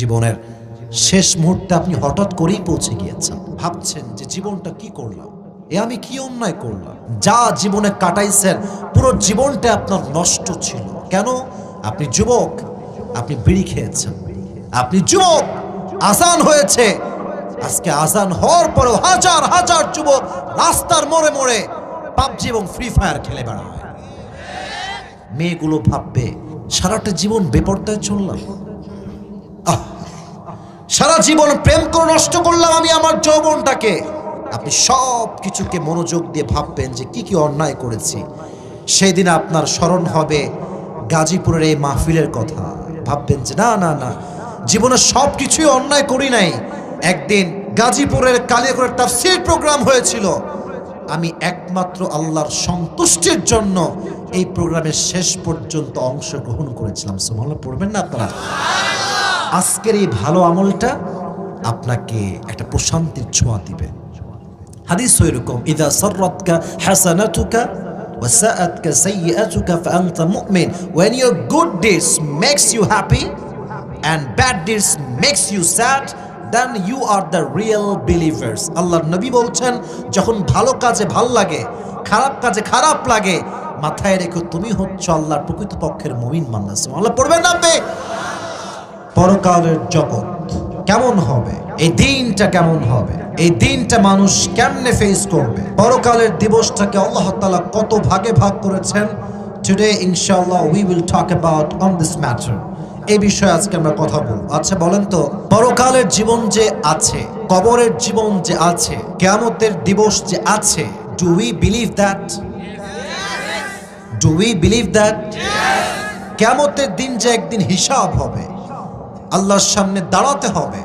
জীবনের শেষ মুহূর্তে আপনি হঠাৎ করেই পৌঁছে গিয়েছেন। ভাবছেন যে জীবনটা কি করলাম? এ আমি কি অন্যায় করলাম? যা জীবনে কাটাইছেন, পুরো জীবনটা আপনার নষ্ট ছিল। কেন? আপনি যুবক, আপনি বিড়ি খেয়েছেন। আপনি যুবক, আজান হয়েছে। আজকে আসান হওয়ার পরেও হাজার হাজার যুবক রাস্তার মোড়ে মোড়ে পাবজি এবং ফ্রি ফায়ার খেলে বেড়া হয় মেয়েগুলো ভাববে, সারাটা জীবন বেপর্দায় চললাম। সারা জীবন প্রেম করে নষ্ট করলাম আমি আমার যৌবনটাকে। আপনি সব কিছুকে মনোযোগ দিয়ে ভাববেন যে কি কি অন্যায় করেছি। সেই দিন আপনার স্মরণ হবে গাজীপুরের এই মাহফিলের কথা। ভাববেন যে না না না, জীবনে সব কিছুই অন্যায় করি নাই। একদিন গাজীপুরের কালিয়াকুরের তাফসীর প্রোগ্রাম হয়েছিল। আমি একমাত্র আল্লাহর সন্তুষ্টির জন্য এই প্রোগ্রামের শেষ পর্যন্ত অংশগ্রহণ করেছিলাম। সুমাল্লাহ পড়বেন না আপনারা? আজকের এই ভালো আমলটা আপনাকে একটা প্রশান্তির ছোঁয়া দিবে হাদিস এরকম ইদা সররাতকা হাসানাতুকা وساءتك سيئتك فأنت مؤمن when your good deeds makes you happy and bad deeds makes you sad then you are the real believers আল্লাহর নবী বলছেন যখন ভালো কাজে ভাল লাগে খারাপ কাজে খারাপ লাগে মাথায় রেখো তুমি হচ্ছ আল্লাহর প্রকৃত পক্ষের মুমিন মান্নাস আল্লাহ পড়বেন না আপনি? পরকালের জগৎ কেমন হবে? এই দিনটা কেমন হবে? এই দিনটা মানুষ কেমনে ফেস করবে? পরকালের দিবসটাকে আল্লাহ তাআলা কত ভাগে ভাগ করেছেন? টুডে ইনশাল্লাহ we will talk about on this matter এই বিষয়ে আজকে আমরা কথা বলব। আচ্ছা বলেন তো পরকালের জীবন যে আছে কবরের জীবন যে আছে কেয়ামতের দিবস যে আছে do we believe that do we believe that কেয়ামতের দিন যে একদিন হিসাব হবে আল্লাহর সামনে দাঁড়াতে হবে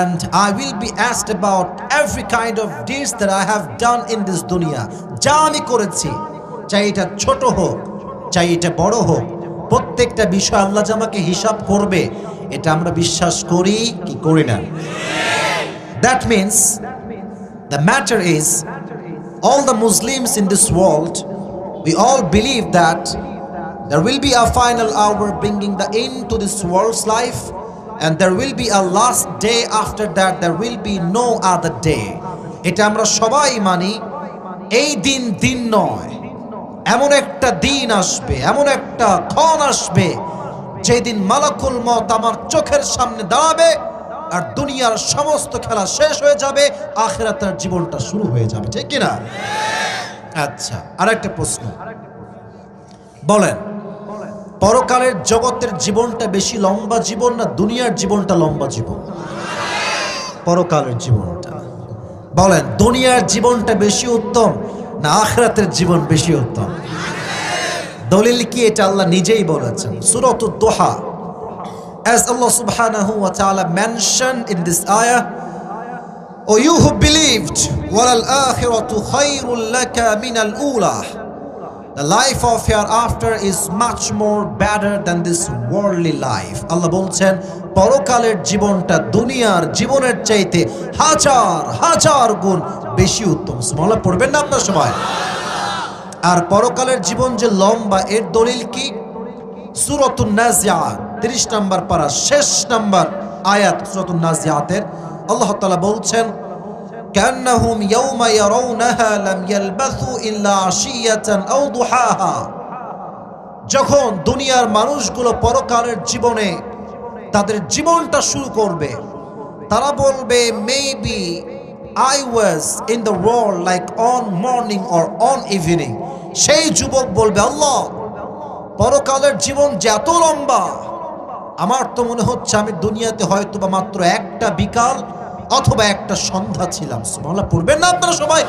and I will be asked about every kind of deeds that I have done in this দুনিয়া যা আমি করেছি চাই এটা ছোট হোক চাই এটা বড় হোক প্রত্যেকটা বিষয় আল্লাহ আমাকে হিসাব করবে এটা আমরা বিশ্বাস করি কি করি না that means the matter is all the Muslims in this world, we all believe that there will be a final hour bringing the end to this world's life, and there will be a last day after that, there will be no other day. এটা আমরা সবাই মানি এই দিন দিন নয়। এমন একটা দিন আসবে এমন একটা ক্ষণ আসবে যেদিন মালাকুল মত আমার চোখের সামনে দাঁড়াবে আর দুনিয়ার সমস্ত খেলা শেষ হয়ে যাবে আখেরাতের জীবনটা শুরু হয়ে যাবে। ঠিক কিনা? আচ্ছা আরেকটা প্রশ্ন। বলেন পরকালের জগতের জীবনটা বেশি লম্বা জীবন না দুনিয়ার জীবনটা লম্বা জীবন পরকালের জীবনটা বলেন দুনিয়ার জীবনটা বেশি উত্তম না আখরাতের জীবন বেশি উত্তম দলিল কি এটা আল্লাহ নিজেই বলেছেন সুরত দোহা as Allah subhanahu wa ta'ala mentioned in this ayah O you who believed وَلَلْآخِرَةُ خَيْرٌ لَكَ مِنَ الْأُولَى The life of hereafter is much more better than this worldly life. আল্লাহ বলছেন, পরকালের জীবনটা দুনিয়ার জীবনের চাইতে হাজার হাজার গুণ বেশি উত্তম। সুমালা পড়বেন না আপনার সময়? আর পরকালের জীবন যে লম্বা, এর দলিল কি? সুরতুন নাজিয়াত 30 নম্বর পারা শেষ নম্বর আয়াত সুরতুন নাজিয়াতের। আল্লাহ তাআলা বলছেন كأنهم يوم يرونها لم يلبثوا إلا عشية أو ضحاها যখন দুনিয়ার মানুষগুলো পরকালের জীবনে তাদের জীবনটা শুরু করবে তারা বলবে maybe I was in the world like on morning or on evening সেই যুবক বলবে আল্লাহ পরকালের জীবন যে এত লম্বা আমার তো মনে হচ্ছে আমি দুনিয়াতে হয়তো বা মাত্র একটা বিকাল অথবা একটা সন্ধ্যা ছিলাম। সুবহানাল্লাহ, পড়বেন না আপনারা সবাই?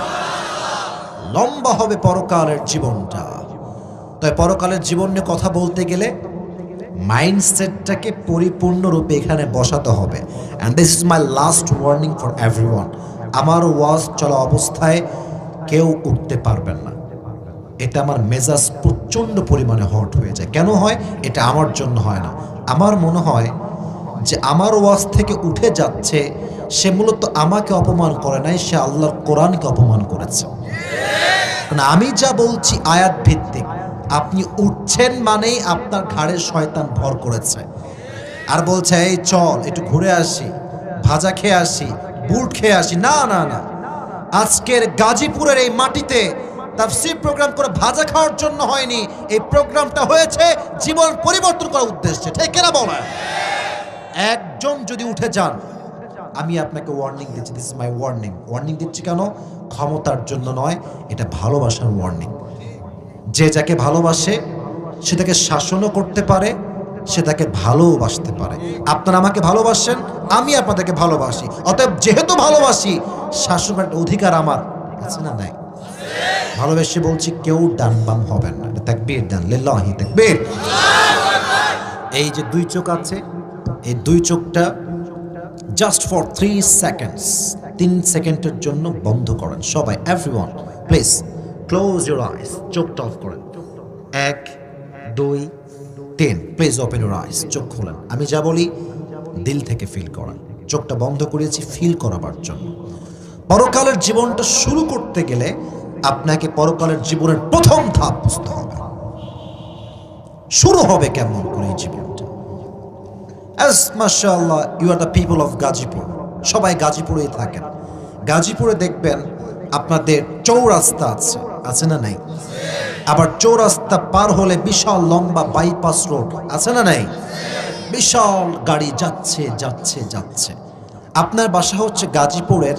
লম্বা হবে পরকালের জীবনটা। তাই পরকালের জীবন নিয়ে কথা বলতে গেলে মাইন্ডসেটটাকে পরিপূর্ণরূপে এখানে বসাতে হবে। And this is my last warning for everyone আমার ওয়াজ চলা অবস্থায় কেউ উঠতে পারবেন না। এটা আমার মেজাজ প্রচণ্ড পরিমাণে হট হয়ে যায়। কেন হয়? এটা আমার জন্য হয় না। আমার মনে হয় যে আমার ওয়াজ থেকে উঠে যাচ্ছে, সে মূলত আমাকে অপমান করে নাই, সে আল্লাহর কোরআনকে অপমান করেছে। কারণ আমি যা বলছি আয়াত ভিত্তিক। আপনি উঠছেন মানেই আপনার ঘাড়ে শয়তান ভর করেছে। আর বলছে, এই চল, একটু ঘুরে আসি, ভাজা খেয়ে আসি, বুট খেয়ে আসি। না না না। আজকের গাজীপুরের এই মাটিতে তাফসির প্রোগ্রাম করে ভাজা খাওয়ার জন্য হয়নি। এই প্রোগ্রামটা হয়েছে জীবন পরিবর্তন করার উদ্দেশ্যে। ঠিক কিনা বলা একজন যদি উঠে যান, আমি আপনাকে ওয়ার্নিং দিচ্ছি দিস মাই ওয়ার্নিং ওয়ার্নিং দিচ্ছি কেন? ক্ষমতার জন্য নয়, এটা ভালোবাসার ওয়ার্নিং যে যাকে ভালোবাসে, সে তাকে শাসনও করতে পারে, সে তাকে ভালোবাসতে পারে। আপনারা আমাকে ভালোবাসেন, আমি আপনাদেরকে ভালোবাসি। অতএব যেহেতু ভালোবাসি, শাসনের অধিকার আমার। আছে না নাই? ভালোবেসে বলছি, কেউ ডান বাম হবেন না। তাকবীর ডান লিল্লাহি তাকবীর। এই যে দুই চোখ আছে এই দুই চোখটা জাস্ট ফর থ্রি সেকেন্ডস তিন সেকেন্ডের জন্য বন্ধ করেন। সবাই everyone please close your eyes চোখটা অফ করেন। এক, দুই, তিন প্লিজ ওপেন ইউর আইস চোখ খুলেন। আমি যা বলি, দিল থেকে ফিল করেন। চোখটা বন্ধ করেছি ফিল করাবার জন্য। পরকালের জীবনটা শুরু করতে গেলে আপনাকে পরকালের জীবনের প্রথম ধাপ বুঝতে হবে। শুরু হবে কেমন করে এই জীবনটা? অ্যাজ মাশাআল্লাহ you are the people of Gazipur সবাই গাজীপুরেই থাকেন। গাজীপুরে দেখবেন আপনাদের চৌরাস্তা আছে। আছে না নাই? আবার চৌরাস্তা পার হলে বিশাল লম্বা বাইপাস রোড আছে না নাই? বিশাল গাড়ি যাচ্ছে যাচ্ছে যাচ্ছে। আপনার বাসা হচ্ছে গাজীপুরের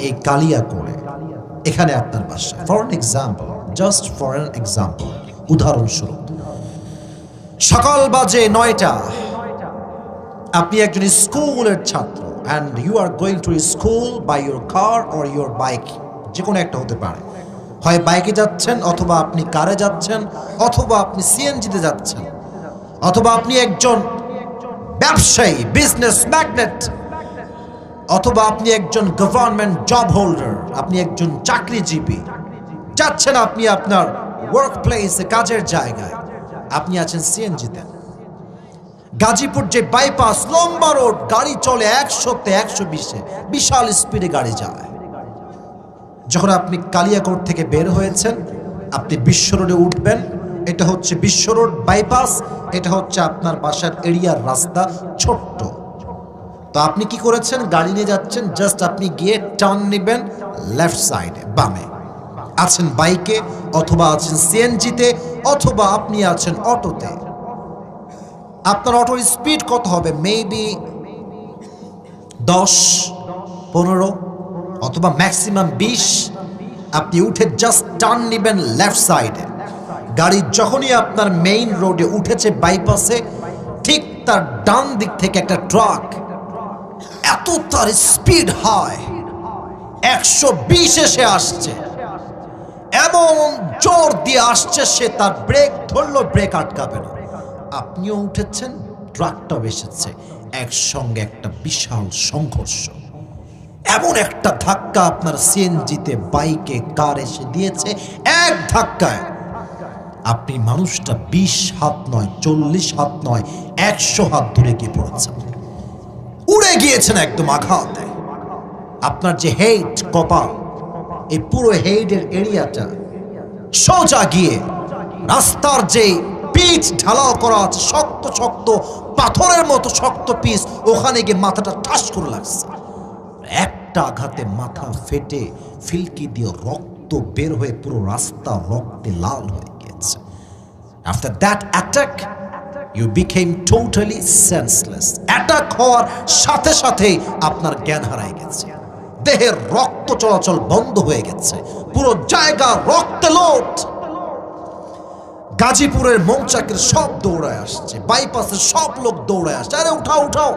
এই কালিয়াকোড়ে। এখানে আপনার বাসা। For an example just for an example উদাহরণস্বরূপ। সকাল বাজে নয়টা। আপনি একজন স্কুলের ছাত্র and you are going to school by your car or your bike যে কোনো একটা হতে পারে। হয় বাইকে যাচ্ছেন, অথবা আপনি কারে যাচ্ছেন, অথবা আপনি সিএনজিতে যাচ্ছেন, অথবা আপনি একজন ব্যবসায়ী বিজনেস ম্যাগনেট অথবা আপনি একজন গভর্নমেন্ট জব হোল্ডার আপনি একজন চাকরিজীবী। যাচ্ছেন আপনি আপনার ওয়ার্ক প্লেসে কাজের জায়গায়। আপনি আছেন সিএনজিতে গাজীপুর যে বাইপাস লম্বা রোড গাড়ি চলে একশোতে একশো বিশে, বিশাল স্পিডে গাড়ি যায়। যখন আপনি কালিয়াকোট থেকে বের হয়েছেন, আপনি বিশ্ব রোডে উঠবেন, এটা হচ্ছে বিশ্ব রোড বাইপাস এটা হচ্ছে আপনার বাসার এরিয়ার রাস্তা ছোট্ট। তো আপনি কি করেছেন? গাড়ি নিয়ে যাচ্ছেন জাস্ট আপনি গিয়ে টার্ন নেবেন লেফট সাইডে বামে। আছেন বাইকে অথবা আছেন সিএনজিতে অথবা আপনি আছেন অটোতে। আপনার অটোর স্পিড কত হবে? মেবি দশ, পনেরো, অথবা ম্যাক্সিমাম বিশ। আপনি উঠে জাস্ট টার্ন নেবেন লেফট সাইডে গাড়ি যখনই আপনার মেইন রোডে উঠেছে বাইপাসে ঠিক তার ডান দিক থেকে একটা ট্রাক এত তার স্পিড হয় একশো বিশ এসে আসছে। এমন জোর দিয়ে আসছে, সে তার ব্রেক ধরলো ব্রেক আটকাবে না। আপনিও উঠেছেন ট্রাকটাও এসেছে, একসঙ্গে একটা বিশাল সংঘর্ষ। এমন একটা ধাক্কা আপনার সিএনজিতে বাইকে, কার এসে দিয়েছে, এক ধাক্কায়। আপনি মানুষটা বিশ হাত নয়, চল্লিশ হাত নয়, একশো হাত দূরে গিয়ে পড়েছেন। উড়ে গিয়েছেন একদম আঘাতে। আপনার যে হেড, কপাল, এই পুরো হেডের এরিয়াটা সোজা গিয়ে রাস্তার যে পিচ ঢালাও করা আছে, শক্ত শক্ত, পাথরের মতো শক্ত পিচ। ওখানে গিয়ে মাথাটা ঠাস করে লাগছে। একটা আঘাতে মাথা ফেটে ফিলকি দিয়ে রক্ত বের হয়ে পুরো রাস্তা রক্তে লাল হয়ে গিয়েছে। After that attack you became totally senseless attack হওয়ার সাথে সাথেই আপনার জ্ঞান হারায় গেছে। দেহের রক্ত চলাচল বন্ধ হয়ে গেছে। পুরো জায়গা রক্তে লোট গাজীপুরের মৌচাকের সব দৌড়ায় আসছে, বাইপাসের সব লোক দৌড়ায় আসছে। আরে উঠাও উঠাও।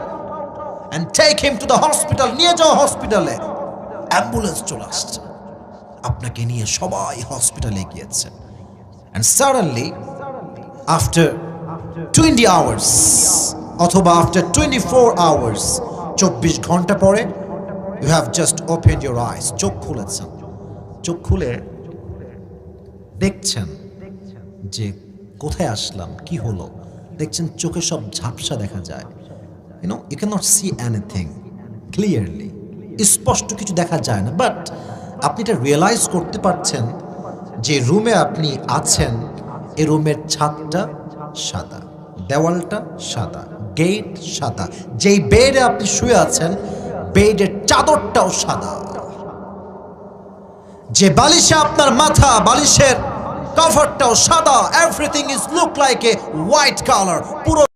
And take him to the hospital নিয়ে যাও হসপিটালে অ্যাম্বুলেন্স চলে আসছে। আপনাকে নিয়ে সবাই হসপিটালে গিয়েছে। And suddenly after twenty hours অথবা আফটার টোয়েন্টি ফোর আওয়ার্স চব্বিশ ঘণ্টা পরে you have just open your eyes চোখ খুলেছেন। চোখ খুলে দেখছেন। যে কোথায় আসলাম, কি হলো? দেখছেন চোখে সব ঝাপসা দেখা যায়। You know you can not see anything clearly স্পষ্ট কিছু দেখা যায় না বাট আপনি এটা রিয়েলাইজ করতে পারছেন যে রুমে আপনি আছেন, এ রুমের ছাদটা সাদা, দেওয়ালটা সাদা গেট সাদা। যেই বেডে আপনি শুয়ে আছেন বেডের চাদরটাও সাদা। যে বালিশে আপনার মাথা, বালিশের কভারটাও সাদা everything is look like a white colour পুরো